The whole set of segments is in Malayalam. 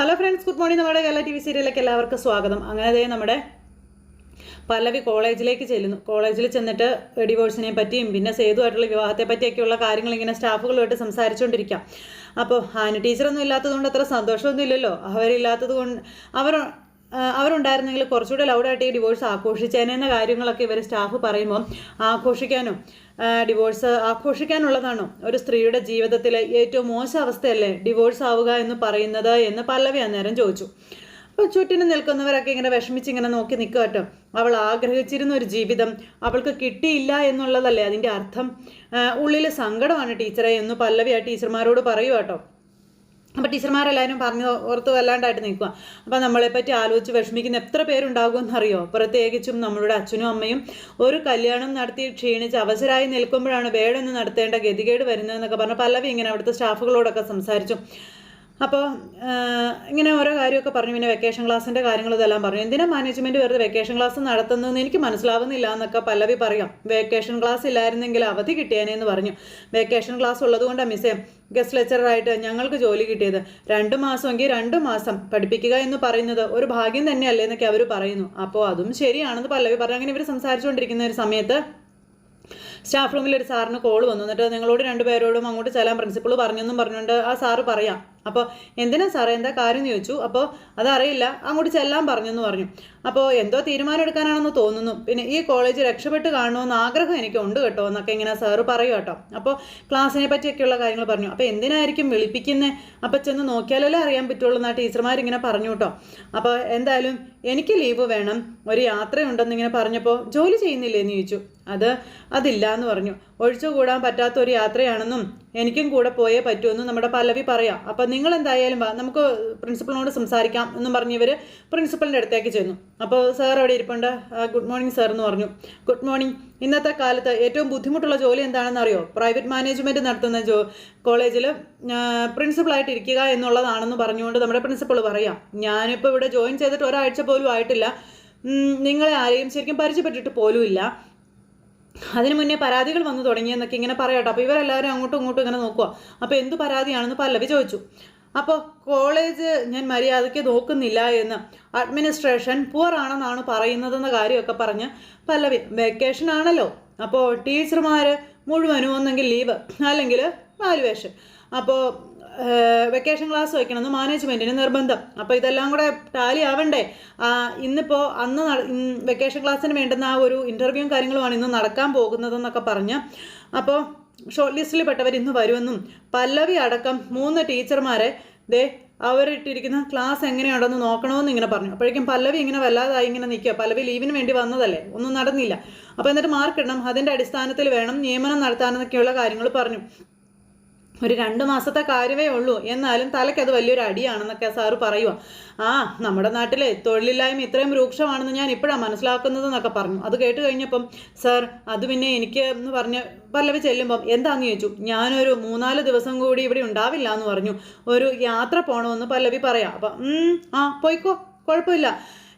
ഹലോ ഫ്രണ്ട്സ് ഗുഡ് മോർണിംഗ് നമ്മുടെ കേരള ടി വി സീരിയലിലേക്ക് എല്ലാവർക്കും സ്വാഗതം. അങ്ങനെ ദേ നമ്മുടെ പല്ലവി കോളേജിലേക്ക് ചെല്ലുന്നു. കോളേജിൽ ചെന്നിട്ട് ഡിവോഴ്സിനെ പറ്റിയും പിന്നെ സേതുവായിട്ടുള്ള വിവാഹത്തെ പറ്റിയൊക്കെയുള്ള കാര്യങ്ങൾ ഇങ്ങനെ സ്റ്റാഫുകളുമായിട്ട് സംസാരിച്ചുകൊണ്ടിരിക്കാം അപ്പോൾ ഹാനി ടീച്ചറൊന്നും ഇല്ലാത്തതുകൊണ്ട് അത്ര സന്തോഷമൊന്നും ഇല്ലല്ലോ അവരില്ലാത്തത് കൊണ്ട് അവർ അവരുണ്ടായിരുന്നെങ്കിൽ കുറച്ചുകൂടെ ലൗഡായിട്ട് ഈ ഡിവോഴ്സ് ആഘോഷിച്ചേനെന്ന കാര്യങ്ങളൊക്കെ ഇവർ സ്റ്റാഫ് പറയുമ്പോൾ ആഘോഷിക്കാനും ഡിവോഴ്സ് ആഘോഷിക്കാനുള്ളതാണോ. ഒരു സ്ത്രീയുടെ ജീവിതത്തിലെ ഏറ്റവും മോശം അവസ്ഥയല്ലേ ഡിവോഴ്സ് ആവുക എന്ന് പറയുന്നത് എന്ന് പല്ലവി അന്നേരം ചോദിച്ചു. അപ്പോൾ ചുറ്റിനും നിൽക്കുന്നവരൊക്കെ ഇങ്ങനെ വിഷമിച്ച് ഇങ്ങനെ നോക്കി നിൽക്കുക കേട്ടോ. അവൾ ആഗ്രഹിച്ചിരുന്ന ഒരു ജീവിതം അവൾക്ക് കിട്ടിയില്ല എന്നുള്ളതല്ലേ അതിന്റെ അർത്ഥം? ഉള്ളിൽ സങ്കടമാണ് ടീച്ചറെ എന്ന് പല്ലവി ആ ടീച്ചർമാരോട് പറയുക കേട്ടോ. അപ്പോൾ ടീച്ചർമാരെല്ലാവരും പറഞ്ഞു ഓർത്ത് വല്ലാണ്ടായിട്ട് നിൽക്കുക അപ്പോൾ നമ്മളെപ്പറ്റി ആലോചിച്ച് വിഷമിക്കുന്ന എത്ര പേരുണ്ടാകുമെന്നറിയോ? പ്രത്യേകിച്ചും നമ്മളുടെ അച്ഛനും അമ്മയും ഒരു കല്യാണം നടത്തി ക്ഷീണിച്ച് അവസരമായി നിൽക്കുമ്പോഴാണ് വേടൊന്ന് നടത്തേണ്ട ഗതികേട് വരുന്നതെന്നൊക്കെ പറഞ്ഞ് പല്ലവി ഇങ്ങനെ അവിടുത്തെ സ്റ്റാഫുകളോടൊക്കെ സംസാരിച്ചു. അപ്പോൾ ഇങ്ങനെ ഓരോ കാര്യമൊക്കെ പറഞ്ഞു പിന്നെ വെക്കേഷൻ ക്ലാസ്സിന്റെ കാര്യങ്ങൾ ഇതെല്ലാം പറഞ്ഞു. എന്തിനാ മാനേജ്മെന്റ് വെറുതെ വെക്കേഷൻ ക്ലാസ് നടത്തുന്നതെന്ന് എനിക്ക് മനസ്സിലാവുന്നില്ല എന്നൊക്കെ പല്ലവി പറയാം. വെക്കേഷൻ ക്ലാസ് ഇല്ലായിരുന്നെങ്കിൽ അവധി കിട്ടിയേനെ എന്ന് പറഞ്ഞു. വെക്കേഷൻ ക്ലാസ് ഉള്ളതുകൊണ്ട് മിസ്സേ ഗസ്റ്റ് ലെക്ചറായിട്ട് ഞങ്ങൾക്ക് ജോലി കിട്ടിയത്. രണ്ട് മാസമെങ്കിൽ രണ്ട് മാസം പഠിപ്പിക്കുക എന്ന് പറയുന്നത് ഒരു ഭാഗ്യം തന്നെയല്ലേ എന്നൊക്കെ അവർ പറയുന്നു. അപ്പോൾ അതും ശരിയാണെന്ന് പല്ലവി പറഞ്ഞു. അങ്ങനെ ഇവർ സംസാരിച്ചുകൊണ്ടിരിക്കുന്ന ഒരു സമയത്ത് സ്റ്റാഫ് റൂമിൽ ഒരു സാറിന് കോൾ വന്നു. എന്നിട്ട് നിങ്ങളോട് രണ്ടുപേരോടും അങ്ങോട്ട് ചെല്ലാൻ പ്രിൻസിപ്പൾ പറഞ്ഞെന്നും പറഞ്ഞുകൊണ്ട് ആ സാറ് പറയാം. അപ്പോൾ എന്തിനാ സാറേ എന്താ കാര്യം എന്ന് ചോദിച്ചു. അപ്പോൾ അതറിയില്ല അങ്ങോട്ട് ചെല്ലാൻ പറഞ്ഞെന്ന് പറഞ്ഞു. അപ്പോൾ എന്തോ തീരുമാനം എടുക്കാനാണെന്ന് തോന്നുന്നു. പിന്നെ ഈ കോളേജ് രക്ഷപ്പെട്ട് കാണണമെന്ന് ആഗ്രഹം എനിക്ക് ഉണ്ട് കേട്ടോ എന്നൊക്കെ ഇങ്ങനെ സാറ് പറയും കേട്ടോ. അപ്പോൾ ക്ലാസ്സിനെ പറ്റിയൊക്കെയുള്ള കാര്യങ്ങൾ പറഞ്ഞു. അപ്പോൾ എന്തിനായിരിക്കും വിളിപ്പിക്കുന്നത് അപ്പോൾ ചെന്ന് നോക്കിയാലല്ലേ അറിയാൻ പറ്റുള്ളൂ എന്നാ ടീച്ചർമാരിങ്ങനെ പറഞ്ഞു കേട്ടോ. അപ്പോൾ എന്തായാലും എനിക്ക് ലീവ് വേണം ഒരു യാത്രയുണ്ടെന്ന് ഇങ്ങനെ പറഞ്ഞപ്പോൾ ജോലി ചെയ്യുന്നില്ലേ എന്ന് ചോദിച്ചു. അത് അതില്ല എന്ന് പറഞ്ഞു. ഒഴിച്ചുകൂടാൻ പറ്റാത്ത ഒരു യാത്രയാണെന്നും എനിക്കും കൂടെ പോയേ പറ്റുമെന്നും നമ്മുടെ പല്ലവി പറയാം. അപ്പം നിങ്ങൾ എന്തായാലും നമുക്ക് പ്രിൻസിപ്പളിനോട് സംസാരിക്കാം എന്നും പറഞ്ഞ് ഇവർ പ്രിൻസിപ്പളിന്റെ അടുത്തേക്ക് ചെന്നു. അപ്പോൾ സാർ അവിടെ ഇരിപ്പുണ്ട്. ഗുഡ് മോർണിംഗ് സാർ എന്ന് പറഞ്ഞു. ഗുഡ് മോർണിംഗ് ഇന്നത്തെ കാലത്ത് ഏറ്റവും ബുദ്ധിമുട്ടുള്ള ജോലി എന്താണെന്ന് അറിയോ? പ്രൈവറ്റ് മാനേജ്മെന്റ് നടത്തുന്ന ജോ കോളേജിൽ പ്രിൻസിപ്പളായിട്ട് ഇരിക്കുക എന്നുള്ളതാണെന്ന് പറഞ്ഞുകൊണ്ട് നമ്മുടെ പ്രിൻസിപ്പൾ പറയാം. ഞാനിപ്പോൾ ഇവിടെ ജോയിൻ ചെയ്തിട്ട് ഒരാഴ്ച പോലും ആയിട്ടില്ല. നിങ്ങളെ ആരെയും ശരിക്കും പരിചയപ്പെട്ടിട്ട് പോലുമില്ല അതിനു മുന്നേ പരാതികൾ വന്നു തുടങ്ങിയെന്നൊക്കെ ഇങ്ങനെ പറയാട്ടോ. അപ്പോൾ ഇവരെല്ലാവരും അങ്ങോട്ടും ഇങ്ങോട്ടും ഇങ്ങനെ നോക്കുക അപ്പോൾ എന്ത് പരാതിയാണെന്ന് പല്ലവി ചോദിച്ചു. അപ്പോൾ കോളേജ് ഞാൻ മര്യാദയ്ക്ക് നോക്കുന്നില്ല എന്ന് അഡ്മിനിസ്ട്രേഷൻ പുവർ ആണെന്നാണ് പറയുന്നതെന്ന കാര്യമൊക്കെ പറഞ്ഞ് പല വെക്കേഷൻ ആണല്ലോ. അപ്പോൾ ടീച്ചർമാർ മുഴുവനും ഒന്നെങ്കിൽ ലീവ് അല്ലെങ്കിൽ വാലുവേഷൻ അപ്പോൾ വെക്കേഷൻ ക്ലാസ് വയ്ക്കണമെന്ന് മാനേജ്മെന്റിന് നിർബന്ധം. അപ്പോൾ ഇതെല്ലാം കൂടെ ടാലി ആവണ്ടേ? ഇന്നിപ്പോൾ അന്ന് വെക്കേഷൻ ക്ലാസ്സിന് വേണ്ടുന്ന ആ ഒരു ഇന്റർവ്യൂവും കാര്യങ്ങളുമാണ് ഇന്ന് നടക്കാൻ പോകുന്നതെന്നൊക്കെ പറഞ്ഞ്. അപ്പോൾ ഷോർട്ട് ലിസ്റ്റിൽ പെട്ടവർ ഇന്ന് വരുമെന്നും പല്ലവി അടക്കം മൂന്ന് ടീച്ചർമാരെ ദേ അവരിട്ടിരിക്കുന്ന ക്ലാസ് എങ്ങനെയുണ്ടെന്ന് നോക്കണമെന്ന് ഇങ്ങനെ പറഞ്ഞു. അപ്പോഴേക്കും പല്ലവി ഇങ്ങനെ വല്ലാതായി ഇങ്ങനെ നിൽക്കുക. പല്ലവി ലീവിന് വേണ്ടി വന്നതല്ലേ? ഒന്നും നടന്നില്ല. അപ്പോൾ എന്നിട്ട് മാർക്ക് ഇടണം. അതിന്റെ അടിസ്ഥാനത്തിൽ വേണം നിയമനം നടത്താനെന്നൊക്കെയുള്ള കാര്യങ്ങൾ പറഞ്ഞു. ഒരു രണ്ട് മാസത്തെ കാര്യമേ ഉള്ളൂ. എന്നാലും തലയ്ക്ക് അത് വലിയൊരു അടിയാണെന്നൊക്കെ സാറ് പറയുക ആ നമ്മുടെ നാട്ടിലെ തൊഴിലില്ലായ്മ ഇത്രയും രൂക്ഷമാണെന്ന് ഞാൻ ഇപ്പോഴാണ് മനസ്സിലാക്കുന്നത് എന്നൊക്കെ പറഞ്ഞു. അത് കേട്ട് കഴിഞ്ഞപ്പം സാർ അത് പിന്നെ എനിക്ക് എന്ന് പറഞ്ഞ് പല്ലവി ചെല്ലുമ്പം എന്താന്ന് ചോദിച്ചു? ഞാനൊരു മൂന്നാൽ ദിവസം കൂടി ഇവിടെ ഉണ്ടാവില്ല എന്ന് പറഞ്ഞു. ഒരു യാത്ര പോകണമെന്ന് പല്ലവി പറയാം. അപ്പം "ഉം, ആ പോയിക്കോ. കുഴപ്പമില്ല.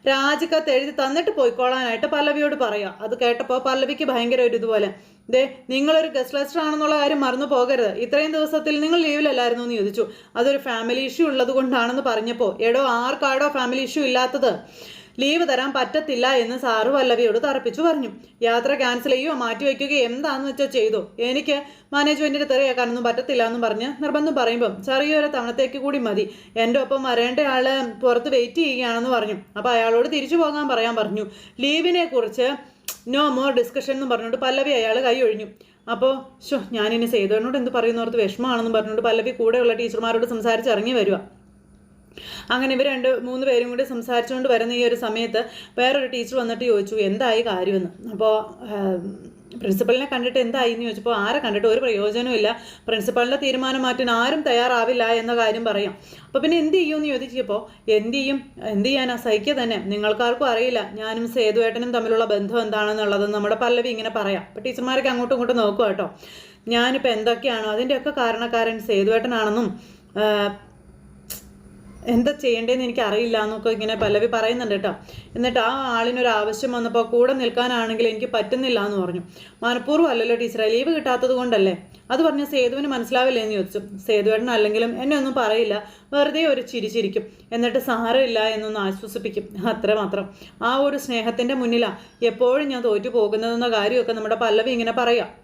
രാജിക്കത്ത് എഴുതി തന്നിട്ട് പോയിക്കോളാനായിട്ട് പല്ലവിയോട് പറയാം. അത് കേട്ടപ്പോൾ പല്ലവിക്ക് ഭയങ്കര ഒരു ഇതുപോലെ ദേ നിങ്ങളൊരു ഗസ്റ്റ് ലെസ്റ്റർ ആണെന്നുള്ള കാര്യം മറന്നു പോകരുത്. ഇത്രയും ദിവസത്തിൽ നിങ്ങൾ ലീവിലല്ലായിരുന്നു എന്ന് ചോദിച്ചു. അതൊരു ഫാമിലി ഇഷ്യൂ ഉള്ളത് കൊണ്ടാണെന്ന് പറഞ്ഞപ്പോൾ എടോ ആർക്കാടോ ഫാമിലി ഇഷ്യൂ ഇല്ലാത്തത്? ലീവ് തരാൻ പറ്റത്തില്ല എന്ന് സാറ് പല്ലവിയോട് തറപ്പിച്ചു പറഞ്ഞു. യാത്ര ക്യാൻസൽ ചെയ്യുകയോ മാറ്റി വയ്ക്കുകയോ എന്താണെന്ന് വെച്ചാൽ ചെയ്തു. എനിക്ക് മാനേജ്മെന്റിന്റെ തെറിയാക്കാനൊന്നും പറ്റത്തില്ല എന്ന് പറഞ്ഞ് നിർബന്ധം പറയുമ്പം ചെറിയൊരു തവണത്തേക്ക് കൂടി മതി. എന്റെ ഒപ്പം വരേണ്ട ആൾ പുറത്ത് വെയിറ്റ് ചെയ്യുകയാണെന്ന് പറഞ്ഞു. അപ്പോൾ അയാളോട് തിരിച്ചു പോകാൻ പറയാൻ പറഞ്ഞു. ലീവിനെ കുറിച്ച് നോ മോർ ഡിസ്കഷൻ എന്ന് പറഞ്ഞുകൊണ്ട് പല്ലവി അയാൾ കൈ ഒഴിഞ്ഞു. അപ്പോൾ ഷോ ഞാനിനി സേതുവിനോട് എന്ത് പറയുന്നവർക്ക് വിഷമമാണെന്ന് പറഞ്ഞുകൊണ്ട് പല്ലവി കൂടെയുള്ള ടീച്ചർമാരോട് സംസാരിച്ച് ഇറങ്ങി വരിക അങ്ങനെ ഇവർ രണ്ട് മൂന്ന് പേരും കൂടി സംസാരിച്ചുകൊണ്ട് വരുന്ന ഈ ഒരു സമയത്ത് വേറൊരു ടീച്ചർ വന്നിട്ട് ചോദിച്ചു എന്തായി കാര്യമെന്ന്? അപ്പോൾ പ്രിൻസിപ്പലിനെ കണ്ടിട്ട് എന്തായി എന്ന് ചോദിച്ചപ്പോൾ ആരെ കണ്ടിട്ട്? ഒരു പ്രയോജനമില്ല പ്രിൻസിപ്പലിന്റെ തീരുമാനം മാറ്റാൻ ആരും തയ്യാറാവില്ല എന്ന കാര്യം പറയാം. അപ്പോൾ പിന്നെ എന്ത് ചെയ്യുമെന്ന് ചോദിച്ചപ്പോൾ എന്ത് ചെയ്യും? എന്ത് ചെയ്യാനാ? സഹിക്ക തന്നെ. നിങ്ങൾക്കാർക്കും അറിയില്ല. ഞാനും സേതുവേട്ടനും തമ്മിലുള്ള ബന്ധം എന്താണെന്നുള്ളത് നമ്മുടെ പല്ലവി ഇങ്ങനെ പറയാം. അപ്പോൾ ടീച്ചർമാരൊക്കെ അങ്ങോട്ടും ഇങ്ങോട്ടും നോക്കുക കേട്ടോ. ഞാനിപ്പോൾ എന്തൊക്കെയാണോ? അതിന്റെയൊക്കെ കാരണക്കാരൻ സേതുവേട്ടനാണെന്നും എന്താ ചെയ്യേണ്ടതെന്ന് എനിക്ക് അറിയില്ല എന്നൊക്കെ ഇങ്ങനെ പല്ലവി പറയുന്നുണ്ട് കേട്ടോ. എന്നിട്ട് ആ ആളിനൊരു ആവശ്യം വന്നപ്പോൾ കൂടെ നിൽക്കാനാണെങ്കിൽ എനിക്ക് പറ്റുന്നില്ല എന്ന് പറഞ്ഞു. മനഃപൂർവം അല്ലല്ലോ ടീച്ചറെ ലീവ് കിട്ടാത്തത് കൊണ്ടല്ലേ? അത് പറഞ്ഞ സേതുവിന് മനസ്സിലാവില്ലേ എന്ന് ചോദിച്ചു. സേതുവേട്ടൻ അല്ലെങ്കിലും എന്നെ ഒന്നും പറയില്ല. വെറുതെ ഒരു ചിരി ചിരിക്കും. എന്നിട്ട് സാരമില്ല എന്നൊന്ന് ആശ്വസിപ്പിക്കും. അത്ര മാത്രം. ആ ഒരു സ്നേഹത്തിന്റെ മുന്നിലാണ് എപ്പോഴും ഞാൻ തോറ്റു പോകുന്നതെന്ന കാര്യമൊക്കെ നമ്മുടെ പല്ലവി ഇങ്ങനെ പറയാം.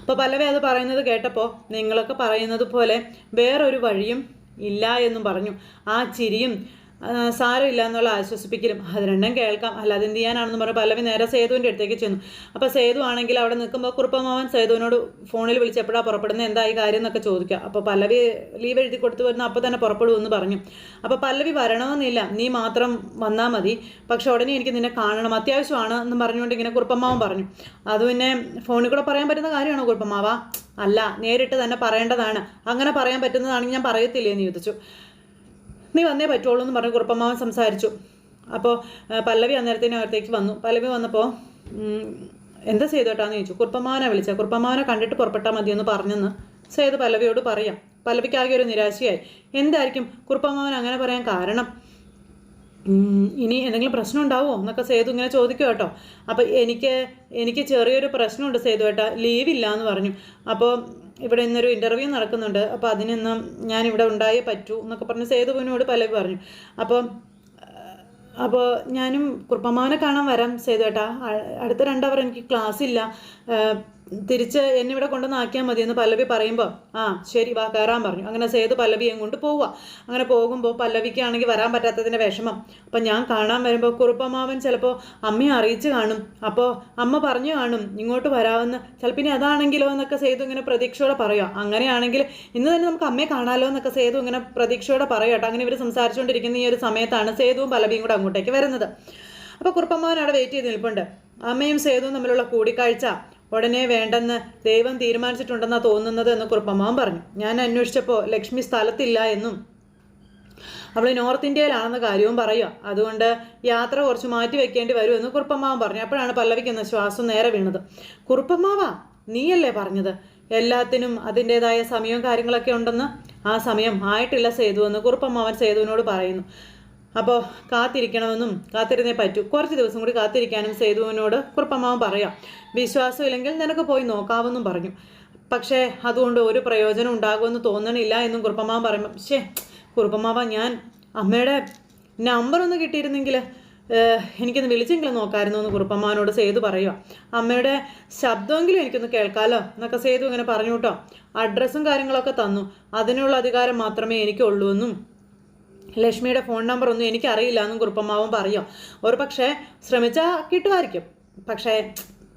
അപ്പോൾ പല്ലവി അത് പറയുന്നത് കേട്ടപ്പോൾ നിങ്ങളൊക്കെ പറയുന്നത് പോലെ വേറൊരു വഴിയും ഇല്ല എന്നും പറഞ്ഞു. ആ ചിരിയും സാരമില്ല എന്നുള്ള ആശ്വസിപ്പിക്കലും അത് രണ്ടും കേൾക്കാം. അല്ലാതെ എന്ത് ചെയ്യാനാണെന്ന് പറഞ്ഞ് പല്ലവി നേരെ സേതുവിന്റെ അടുത്തേക്ക് ചെന്നു. അപ്പോൾ സേതു ആണെങ്കിൽ അവിടെ നിൽക്കുമ്പോൾ കുറുപ്പമാവൻ സേതുവിനോട് ഫോണിൽ വിളിച്ചപ്പോഴാണ് പുറപ്പെടുന്നത് എന്തായി കാര്യം എന്നൊക്കെ ചോദിക്കുക. അപ്പോൾ പല്ലവി ലീവ് എഴുതി കൊടുത്തു വരുന്ന അപ്പോൾ തന്നെ പുറപ്പെടുമെന്ന് പറഞ്ഞു. അപ്പോൾ പല്ലവി വരണമെന്നില്ല. നീ മാത്രം വന്നാൽ മതി. പക്ഷെ ഉടനെ എനിക്ക് നിന്നെ കാണണം. അത്യാവശ്യമാണ് എന്ന് പറഞ്ഞുകൊണ്ട് ഇങ്ങനെ കുറുപ്പമാവൻ പറഞ്ഞു. അത് പിന്നെ ഫോണിൽ കൂടെ പറയാൻ പറ്റുന്ന കാര്യമാണോ കുറുപ്പമാവ അല്ല നേരിട്ട് തന്നെ പറയേണ്ടതാണ്. അങ്ങനെ പറയാൻ പറ്റുന്നതാണെങ്കിൽ ഞാൻ പറയത്തില്ലേ എന്ന് ചോദിച്ചു. നീ വന്നേ പറ്റുള്ളൂ എന്ന് പറഞ്ഞ് കുറുപ്പമ്മാവൻ സംസാരിച്ചു. അപ്പോൾ പല്ലവി അന്നേരത്തേനും അകത്തേക്ക് വന്നു. പല്ലവി വന്നപ്പോൾ എന്താ ചെയ്തോട്ടാന്ന് ചോദിച്ചു. കുറുപ്പമ്മാവനെ വിളിച്ച. കുറുപ്പമ്മാവനെ കണ്ടിട്ട് പുറപ്പെട്ടാൽ മതിയെന്ന് പറഞ്ഞെന്ന് സേതു പല്ലവിയോട് പറയാം. പല്ലവിക്കാകെ ഒരു നിരാശയായി. എന്തായിരിക്കും കുറുപ്പമ്മാവൻ അങ്ങനെ പറയാൻ കാരണം? ഇനി എന്തെങ്കിലും പ്രശ്നം ഉണ്ടാവുമോ? എന്നൊക്കെ സേതു ഇങ്ങനെ ചോദിക്കും കേട്ടോ. അപ്പോൾ എനിക്ക് എനിക്ക് ചെറിയൊരു പ്രശ്നമുണ്ട് സേതു ഏട്ടാ. ഇല്ല എന്ന് പറഞ്ഞു. അപ്പോൾ ഇവിടെ ഇന്നൊരു ഇന്റർവ്യൂ നടക്കുന്നുണ്ട്. അപ്പോൾ അതിനൊന്നും ഞാൻ ഇവിടെ ഉണ്ടായേ പറ്റൂ എന്നൊക്കെ പറഞ്ഞ് സേതുവിനോട് പല പറഞ്ഞു. അപ്പോൾ അപ്പോൾ ഞാനും കുറുപ്പമ്മാവനെ കാണാൻ വരാം സേതു ഏട്ടാ. അടുത്ത രണ്ടവർ എനിക്ക് ക്ലാസ് ഇല്ല. തിരിച്ച് എന്നെ ഇവിടെ കൊണ്ടുവന്ന് ആക്കിയാൽ മതി എന്ന് പല്ലവി പറയുമ്പോൾ ആ ശരി വാ കയറാൻ പറഞ്ഞു. അങ്ങനെ സേതു പല്ലവിയും കൊണ്ട് പോവുക അങ്ങനെ പോകുമ്പോൾ പല്ലവിക്കാണെങ്കിൽ വരാൻ പറ്റാത്തതിന്റെ വിഷമം. അപ്പം ഞാൻ കാണാൻ വരുമ്പോൾ കുറുപ്പമാവൻ ചിലപ്പോൾ അമ്മയെ അറിയിച്ച് കാണും. അപ്പോൾ അമ്മ പറഞ്ഞു കാണും ഇങ്ങോട്ട് വരാമെന്ന്. ചിലപ്പോൾ ഇനി അതാണെങ്കിലോ എന്നൊക്കെ സേതു ഇങ്ങനെ പ്രതീക്ഷയോടെ പറയുക അങ്ങനെയാണെങ്കിൽ ഇന്ന് തന്നെ നമുക്ക് അമ്മയെ കാണാമല്ലോ എന്നൊക്കെ സേതു ഇങ്ങനെ പ്രതീക്ഷയോടെ പറയുക കേട്ടോ. അങ്ങനെ ഇവർ സംസാരിച്ചുകൊണ്ടിരിക്കുന്ന ഈ ഒരു സമയത്താണ് സേതുവും പല്ലവിയും കൂടെ അങ്ങോട്ടേക്ക് വരുന്നത്. അപ്പോൾ കുറുപ്പമാവൻ അവിടെ വെയിറ്റ് ചെയ്ത് നിൽപ്പുണ്ട്. അമ്മയും സേതുവും തമ്മിലുള്ള കൂടിക്കാഴ്ച ഉടനെ വേണ്ടെന്ന് ദൈവം തീരുമാനിച്ചിട്ടുണ്ടെന്നാണ് തോന്നുന്നത് എന്ന് കുറുപ്പമ്മാവൻ പറഞ്ഞു. ഞാൻ അന്വേഷിച്ചപ്പോൾ ലക്ഷ്മി സ്ഥലത്തില്ല എന്നും അവൾ നോർത്ത് ഇന്ത്യയിലാണെന്ന കാര്യവും പറയുക അതുകൊണ്ട് യാത്ര കുറച്ച് മാറ്റി വെക്കേണ്ടി വരുമെന്ന് കുറുപ്പമ്മാവൻ പറഞ്ഞു. അപ്പോഴാണ് പല്ലവിക്കുന്ന ശ്വാസം നേരെ വീണത്. കുറുപ്പമ്മാവ നീയല്ലേ പറഞ്ഞത്? എല്ലാത്തിനും അതിന്റെതായ സമയവും കാര്യങ്ങളൊക്കെ ഉണ്ടെന്ന് ആ സമയം ആയിട്ടില്ല സേതു എന്ന് കുറുപ്പമ്മാവൻ സേതുവിനോട് പറയുന്നു. അപ്പോൾ കാത്തിരിക്കണമെന്നും കാത്തിരുന്നേ പറ്റൂ. കുറച്ച് ദിവസം കൂടി കാത്തിരിക്കാനും സേതുവിനോട് കുറുപ്പമ്മാവൻ പറയാം. വിശ്വാസമില്ലെങ്കിൽ നിനക്ക് പോയി നോക്കാമെന്നും പറഞ്ഞു. പക്ഷേ അതുകൊണ്ട് ഒരു പ്രയോജനം ഉണ്ടാകുമെന്ന് തോന്നണില്ല എന്നും കുറുപ്പമ്മാവൻ പറയുമ്പോൾ പക്ഷേ കുറുപ്പമ്മാവ ഞാൻ അമ്മയുടെ നമ്പർ ഒന്ന് കിട്ടിയിരുന്നെങ്കിൽ എനിക്കൊന്ന് വിളിച്ചെങ്കിലും നോക്കാമായിരുന്നു എന്ന് കുറുപ്പമ്മാവനോട് സേതു പറയുക അമ്മയുടെ ശബ്ദമെങ്കിലും എനിക്കൊന്ന് കേൾക്കാമല്ലോ എന്നൊക്കെ സേതു ഇങ്ങനെ പറഞ്ഞു കേട്ടോ അഡ്രസ്സും കാര്യങ്ങളൊക്കെ തന്നു. അതിനുള്ള അധികാരം മാത്രമേ എനിക്കുള്ളൂ എന്നും ലക്ഷ്മിയുടെ ഫോൺ നമ്പർ ഒന്നും എനിക്കറിയില്ല എന്നും കുറുപ്പമ്മാവൻ പറയും. ഒരു പക്ഷേ ശ്രമിച്ചാൽ കിട്ടുമായിരിക്കും. പക്ഷേ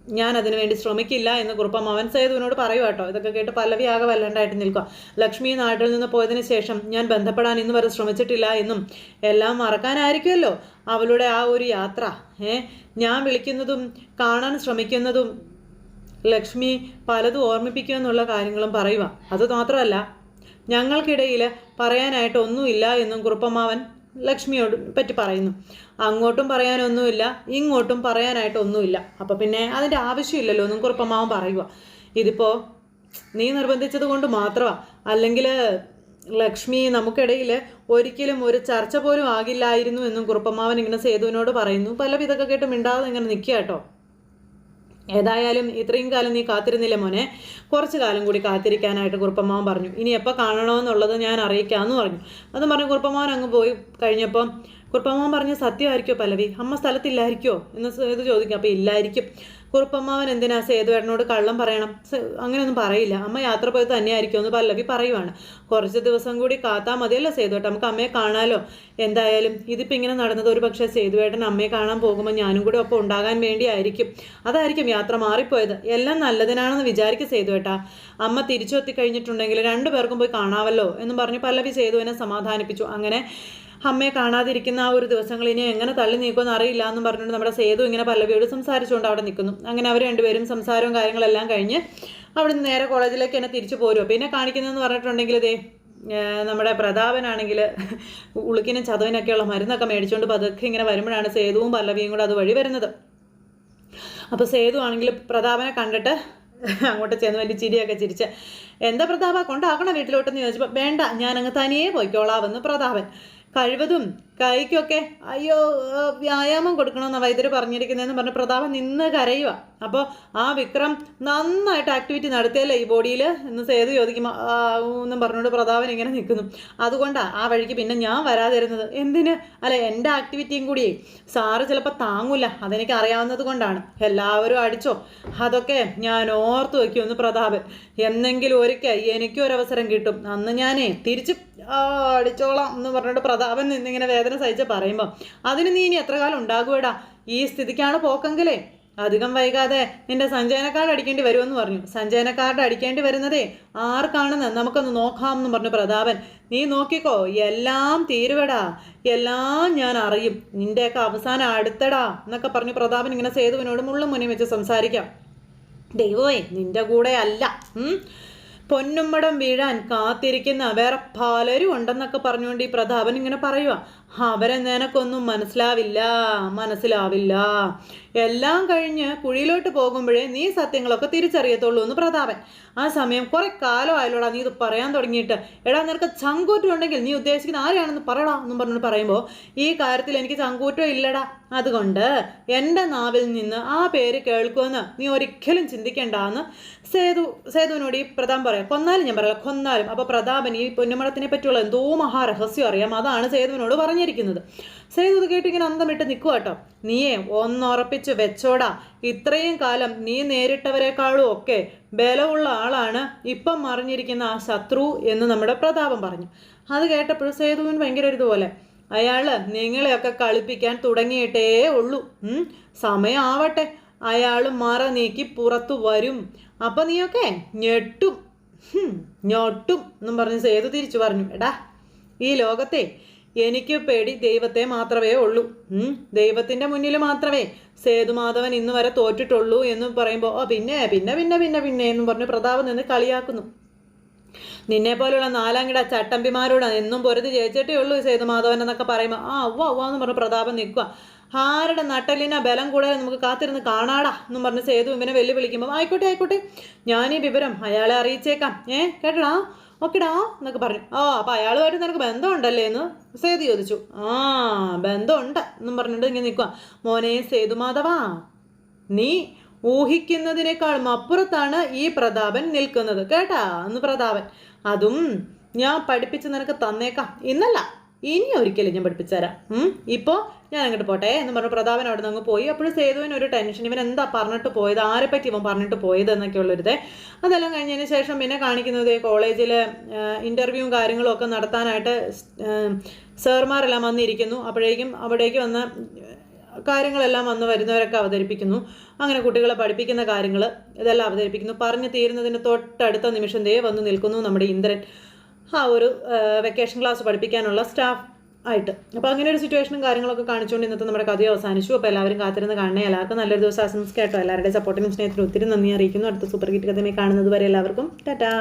ഞാൻ അതിനു വേണ്ടി ശ്രമിക്കില്ല എന്ന് കുറുപ്പമാവൻ സേതുവിനോട് പറയുക കേട്ടോ. ഇതൊക്കെ കേട്ട് പല്ലവി ആകെ വല്ലാണ്ടായിട്ട് നിൽക്കുക. ലക്ഷ്മി നാട്ടിൽ നിന്ന് പോയതിന് ശേഷം ഞാൻ ബന്ധപ്പെടാൻ ഇന്ന് വരെ ശ്രമിച്ചിട്ടില്ല എന്നും എല്ലാം മറക്കാനായിരിക്കുമല്ലോ അവളുടെ ആ ഒരു യാത്ര. ഏ? ഞാൻ വിളിക്കുന്നതും കാണാൻ ശ്രമിക്കുന്നതും ലക്ഷ്മി പലതും ഓർമ്മിപ്പിക്കുക എന്നുള്ള കാര്യങ്ങളും പറയുക. അത് മാത്രമല്ല ഞങ്ങൾക്കിടയിൽ പറയാനായിട്ട് ഒന്നുമില്ല എന്നും കുറുപ്പമ്മാവൻ ലക്ഷ്മിയോട് പറ്റി പറയുന്നു. അങ്ങോട്ടും പറയാനൊന്നുമില്ല ഇങ്ങോട്ടും പറയാനായിട്ട് ഒന്നുമില്ല. അപ്പോൾ പിന്നെ അതിന്റെ ആവശ്യമില്ലല്ലോ എന്നും കുറുപ്പമ്മാവൻ പറയുക ഇതിപ്പോൾ നീ നിർബന്ധിച്ചത് കൊണ്ട് മാത്രമാണ് അല്ലെങ്കിൽ ലക്ഷ്മി നമുക്കിടയിൽ ഒരിക്കലും ഒരു ചർച്ച പോലും ആകില്ലായിരുന്നു എന്നും കുറുപ്പമ്മാവൻ ഇങ്ങനെ സേതുവിനോട് പറയുന്നു. പല ഇതൊക്കെ കേട്ട് മിണ്ടാതെ ഇങ്ങനെ നിൽക്കുക കേട്ടോ. ഏതായാലും ഇത്രയും കാലം നീ കാത്തിരുന്നില്ല മോനെ? കുറച്ച് കാലം കൂടി കാത്തിരിക്കാനായിട്ട് കുറുപ്പമ്മാവൻ പറഞ്ഞു. ഇനി എപ്പോൾ കാണണമെന്നുള്ളത് ഞാൻ അറിയിക്കാമെന്ന് പറഞ്ഞു. അതും പറഞ്ഞു കുറുപ്പമ്മാവൻ അങ്ങ് പോയി കഴിഞ്ഞപ്പം കുറുപ്പമ്മാവൻ പറഞ്ഞു സത്യമായിരിക്കോ പലവി അമ്മ സ്ഥലത്തില്ലായിരിക്കോ? എന്ന് ഇത് ചോദിക്കും. അപ്പോൾ ഇല്ലായിരിക്കും. കുറുപ്പമ്മാവൻ എന്തിനാ സേതുവേട്ടനോട് കള്ളം പറയണം? അങ്ങനെയൊന്നും പറയില്ല. അമ്മ യാത്ര പോയത് തന്നെയായിരിക്കും എന്ന് പല്ലവി പറയുവാണ്. കുറച്ച് ദിവസം കൂടി കാത്താൽ മതിയല്ലോ സേതുവേട്ടൻ നമുക്ക് അമ്മയെ കാണാലോ. എന്തായാലും ഇതിപ്പോൾ ഇങ്ങനെ നടന്നത് ഒരു പക്ഷേ സേതുവേട്ടൻ അമ്മയെ കാണാൻ പോകുമ്പോൾ ഞാനും കൂടെ ഒപ്പം ഉണ്ടാകാൻ വേണ്ടിയായിരിക്കും. അതായിരിക്കും യാത്ര മാറിപ്പോയത്. എല്ലാം നല്ലതിനാണെന്ന് വിചാരിക്കും സേതുവേട്ടാ. അമ്മ തിരിച്ചെത്തി കഴിഞ്ഞിട്ടുണ്ടെങ്കിൽ രണ്ടു പേർക്കും പോയി കാണാമല്ലോ എന്നും പറഞ്ഞ് പല്ലവി സേതുവിനെ സമാധാനിപ്പിച്ചു. അങ്ങനെ അമ്മയെ കാണാതിരിക്കുന്ന ആ ഒരു ദിവസങ്ങൾ ഇനി എങ്ങനെ തള്ളി നീക്കുമെന്ന് അറിയില്ല എന്ന് പറഞ്ഞുകൊണ്ട് നമ്മുടെ സേതു ഇങ്ങനെ പല്ലവിയോട് സംസാരിച്ചുകൊണ്ട് അവിടെ നിൽക്കുന്നു. അങ്ങനെ അവർ രണ്ടുപേരും സംസാരവും കാര്യങ്ങളെല്ലാം കഴിഞ്ഞ് അവിടെ നിന്ന് നേരെ കോളേജിലേക്ക് തന്നെ തിരിച്ചു പോരുമോ പിന്നെ കാണിക്കുന്നതെന്ന് പറഞ്ഞിട്ടുണ്ടെങ്കിൽ ഇതേ നമ്മുടെ പ്രതാപനാണെങ്കിൽ ഉളുക്കിനും ചതവിനൊക്കെയുള്ള മരുന്നൊക്കെ മേടിച്ചുകൊണ്ട് പതുക്കെ ഇങ്ങനെ വരുമ്പോഴാണ് സേതുവും പല്ലവിയും കൂടെ അതുവഴി വരുന്നത്. അപ്പോൾ സേതു ആണെങ്കിൽ പ്രതാപനെ കണ്ടിട്ട് അങ്ങോട്ട് ചെന്ന് വലിയ ചിരിയൊക്കെ ചിരിച്ച് എന്താ പ്രതാപ കൊണ്ടാക്കണം വീട്ടിലോട്ടെന്ന് ചോദിച്ചപ്പോൾ വേണ്ട ഞാൻ തനിയെ പോയിക്കോളാവെന്ന് പ്രതാപൻ. കഴിവതും കൈക്കൊക്കെ അയ്യോ വ്യായാമം കൊടുക്കണമെന്ന് വൈദ്യർ പറഞ്ഞിരിക്കുന്നതെന്ന് പറഞ്ഞ് പ്രതാപം നിന്ന് കരയുക അപ്പോൾ ആ വിക്രം നന്നായിട്ട് ആക്ടിവിറ്റി നടത്തിയല്ലേ ഈ ബോഡിയിൽ എന്ന് സേതു ചോദിക്കുമ്പോൾ എന്നും പറഞ്ഞുകൊണ്ട് പ്രതാപൻ ഇങ്ങനെ നിൽക്കുന്നു. അതുകൊണ്ടാണ് ആ വഴിക്ക് പിന്നെ ഞാൻ വരാതിരുന്നത്. എന്തിന്? അല്ല എന്റെ ആക്ടിവിറ്റിയും കൂടി. സാറ് ചിലപ്പോൾ താങ്ങൂല അതെനിക്ക് അറിയാവുന്നത് കൊണ്ടാണ്. എല്ലാവരും അടിച്ചോ? അതൊക്കെ ഞാൻ ഓർത്ത് വയ്ക്കുമെന്ന് പ്രതാപൻ. എന്നെങ്കിലും ഒരിക്കൽ എനിക്കും ഒരവസരം കിട്ടും. അന്ന് ഞാനേ തിരിച്ച് അടിച്ചോളാം എന്ന് പറഞ്ഞിട്ട് പ്രതാപൻ നിന്നിങ്ങനെ വേദന സഹിച്ച് പറയുമ്പോൾ അതിന് നീ ഇനി എത്ര കാലം ഉണ്ടാകുവേടാ ഈ സ്ഥിതിക്കാണ് പോക്കെങ്കിലേ. അധികം വൈകാതെ നിന്റെ സഞ്ജയന കാർഡ് അടിക്കേണ്ടി വരുമെന്ന് പറഞ്ഞു. സഞ്ജയന കാർഡ് അടിക്കേണ്ടി വരുന്നതേ ആർക്കാണെന്ന് നമുക്കൊന്ന് നോക്കാം എന്ന് പറഞ്ഞു പ്രതാപൻ. നീ നോക്കിക്കോ എല്ലാം തീരുവടാ. എല്ലാം ഞാൻ അറിയും. നിന്റെയൊക്കെ അവസാനം അടുത്തടാ എന്നൊക്കെ പറഞ്ഞു പ്രതാപൻ ഇങ്ങനെ സേതുവിനോട് മുള്ളും മുന്നിൽ വെച്ച് സംസാരിക്കാം. ദൈവമേ നിന്റെ കൂടെ അല്ല. പൊന്നുമ്മടം വീഴാൻ കാത്തിരിക്കുന്ന വേറെ പലരും ഉണ്ടെന്നൊക്കെ പറഞ്ഞുകൊണ്ട് ഈ പ്രതാപൻ ഇങ്ങനെ പറയുക അവരെ നിനക്കൊന്നും മനസ്സിലാവില്ല മനസ്സിലാവില്ല. എല്ലാം കഴിഞ്ഞ് കുഴിയിലോട്ട് പോകുമ്പോഴേ നീ സത്യങ്ങളൊക്കെ തിരിച്ചറിയത്തുള്ളൂ എന്ന് പ്രതാപൻ. ആ സമയം കുറെ കാലം ആയാലോടാ നീ ഇത് പറയാൻ തുടങ്ങിയിട്ട്. എടാ നിനക്ക് ചങ്കൂറ്റം ഉണ്ടെങ്കിൽ നീ ഉദ്ദേശിക്കുന്ന ആരെയാണെന്ന് പറയടാ എന്നും പറഞ്ഞുകൊണ്ട് പറയുമ്പോൾ ഈ കാര്യത്തിൽ എനിക്ക് ചങ്കൂറ്റം ഇല്ലടാ. അതുകൊണ്ട് എന്റെ നാവിൽ നിന്ന് ആ പേര് കേൾക്കുമെന്ന് നീ ഒരിക്കലും ചിന്തിക്കേണ്ടെന്ന് സേതു സേതുവിനോട് ഈ പ്രതാപൻ പറയാം. കൊന്നാലും ഞാൻ പറയാം. കൊന്നാലും. അപ്പോൾ പ്രതാപൻ ഈ പൊന്നുമടത്തിനെ പറ്റിയുള്ള എന്തോ മഹാരഹസ്യം അറിയാം. അതാണ് സേതുവിനോട് പറഞ്ഞിരിക്കുന്നത്. സേതു ഇത് കേട്ട് ഇങ്ങനെ അന്തം ഇട്ട് നിൽക്കുക കേട്ടോ. നീയേ ഒന്നുറപ്പിച്ച് വെച്ചോടാ. ഇത്രയും കാലം നീ നേരിട്ടവരെക്കാളും ഒക്കെ ബലമുള്ള ആളാണ്. ഇപ്പം മറിഞ്ഞിരിക്കുന്ന ആ ശത്രു എന്ന് നമ്മുടെ പ്രതാപം പറഞ്ഞു. അത് കേട്ടപ്പോൾ സേതുവിന് ഭയങ്കര ഇതുപോലെ. അയാൾ നിങ്ങളെയൊക്കെ കളിപ്പിക്കാൻ തുടങ്ങിയിട്ടേ ഉള്ളൂ. സമയമാവട്ടെ അയാൾ മറ നീക്കി പുറത്തു വരും. അപ്പൊ നീയൊക്കെ ഞെട്ടും. ഞൊട്ടും എന്നും പറഞ്ഞ് സേതു തിരിച്ചു പറഞ്ഞു. എടാ ഈ ലോകത്തെ എനിക്ക് പേടി ദൈവത്തെ മാത്രമേ ഉള്ളൂ. ഉം, ദൈവത്തിന്റെ മുന്നിൽ മാത്രമേ സേതുമാധവൻ ഇന്ന് വരെ തോറ്റിട്ടുള്ളൂ എന്ന് പറയുമ്പോൾ ഓ പിന്നെ പിന്നെ പിന്നെ പിന്നെ പിന്നെ എന്നും പറഞ്ഞ് പ്രതാപം നിന്ന് കളിയാക്കുന്നു. നിന്നെ പോലുള്ള നാലാംകിട ചട്ടമ്പിമാരോട് എന്നും പൊരുതി ജയിച്ചിട്ടേ ഉള്ളൂ സേതുമാധവൻ എന്നൊക്കെ പറയുമ്പോൾ ആ അവ അവ്വ എന്ന് പറഞ്ഞ് പ്രതാപം നിൽക്കുക ആരുടെ നട്ടലിന ബലം കൂടാതെ നമുക്ക് കാത്തിരുന്ന് കാണാടാ എന്നും പറഞ്ഞ് സേതു ഇവനെ വെല്ലുവിളിക്കുമ്പോൾ ആയിക്കോട്ടെ ആയിക്കോട്ടെ ഞാൻ ഈ വിവരം അയാളെ അറിയിച്ചേക്കാം. ഏ കേട്ടടാ ഓക്കെടാ എന്നൊക്കെ പറഞ്ഞു. ഓ അപ്പോൾ അയാളുമായിട്ട് നിനക്ക് ബന്ധമുണ്ടല്ലേ? എന്ന് സേതു ചോദിച്ചു. ആ ബന്ധമുണ്ട് എന്നും പറഞ്ഞിട്ട് ഇങ്ങനെ നിൽക്കുക മോനെ സേതു മാധവാ നീ ഊഹിക്കുന്നതിനേക്കാളും അപ്പുറത്താണ് ഈ പ്രതാപൻ നിൽക്കുന്നത് കേട്ടാ? എന്ന് പ്രതാപൻ. അതും ഞാൻ പഠിപ്പിച്ച് നിനക്ക് തന്നേക്കാം ഇന്നല്ല. ഇനി ഒരിക്കലും ഞാൻ പഠിപ്പിച്ചു തരാം ഇപ്പോൾ ഇപ്പോ ഞാൻ അങ്ങോട്ട് പോട്ടെ എന്ന് പറഞ്ഞു പ്രതാപൻ അവിടെ നിന്ന് പോയി. അപ്പോഴും സേതുവിന് ഒരു ടെൻഷൻ ഇവൻ എന്താ പറഞ്ഞിട്ട് പോയത്? പറ്റി ഇവൻ പറഞ്ഞിട്ട് പോയത് എന്നൊക്കെ ഉള്ളൊരിത് അതെല്ലാം കഴിഞ്ഞതിന് ശേഷം പിന്നെ കാണിക്കുന്നത് കോളേജിൽ ഇന്റർവ്യൂവും കാര്യങ്ങളും ഒക്കെ നടത്താനായിട്ട് സാർമാരെല്ലാം വന്നിരിക്കുന്നു. അപ്പോഴേക്കും അവിടേക്ക് വന്ന് കാര്യങ്ങളെല്ലാം വന്ന് വരുന്നവരൊക്കെ അവതരിപ്പിക്കുന്നു. അങ്ങനെ കുട്ടികളെ പഠിപ്പിക്കുന്ന കാര്യങ്ങൾ ഇതെല്ലാം അവതരിപ്പിക്കുന്നു. പറഞ്ഞു തീരുന്നതിന് തൊട്ടടുത്ത നിമിഷം ദേ വന്ന് നിൽക്കുന്നു നമ്മുടെ ഇന്ദ്രൻ. ആ ഒരു വെക്കേഷൻ ക്ലാസ് പഠിപ്പിക്കാനുള്ള സ്റ്റാഫ് ആയിട്ട്. അപ്പോൾ അങ്ങനെ ഒരു സിറ്റുവേഷനും കാര്യങ്ങളൊക്കെ കാണിച്ചുകൊണ്ട് ഇന്നത്തെ നമ്മുടെ കഥ അവസാനിച്ചു. അപ്പോൾ എല്ലാവരും കാത്തിരുന്ന് കാണണേ. എല്ലാവർക്കും നല്ലൊരു ദിവസം ആശംസിക്കട്ടോ. എല്ലാവരുടെയും സപ്പോർട്ടിനും സ്നേഹത്തിനും ഒത്തിരി നന്ദി അറിയിക്കുന്നു. അടുത്ത സൂപ്പർ ഹിറ്റ് കഥമേ കാണുന്നത് വരെ എല്ലാവർക്കും ടാറ്റാ.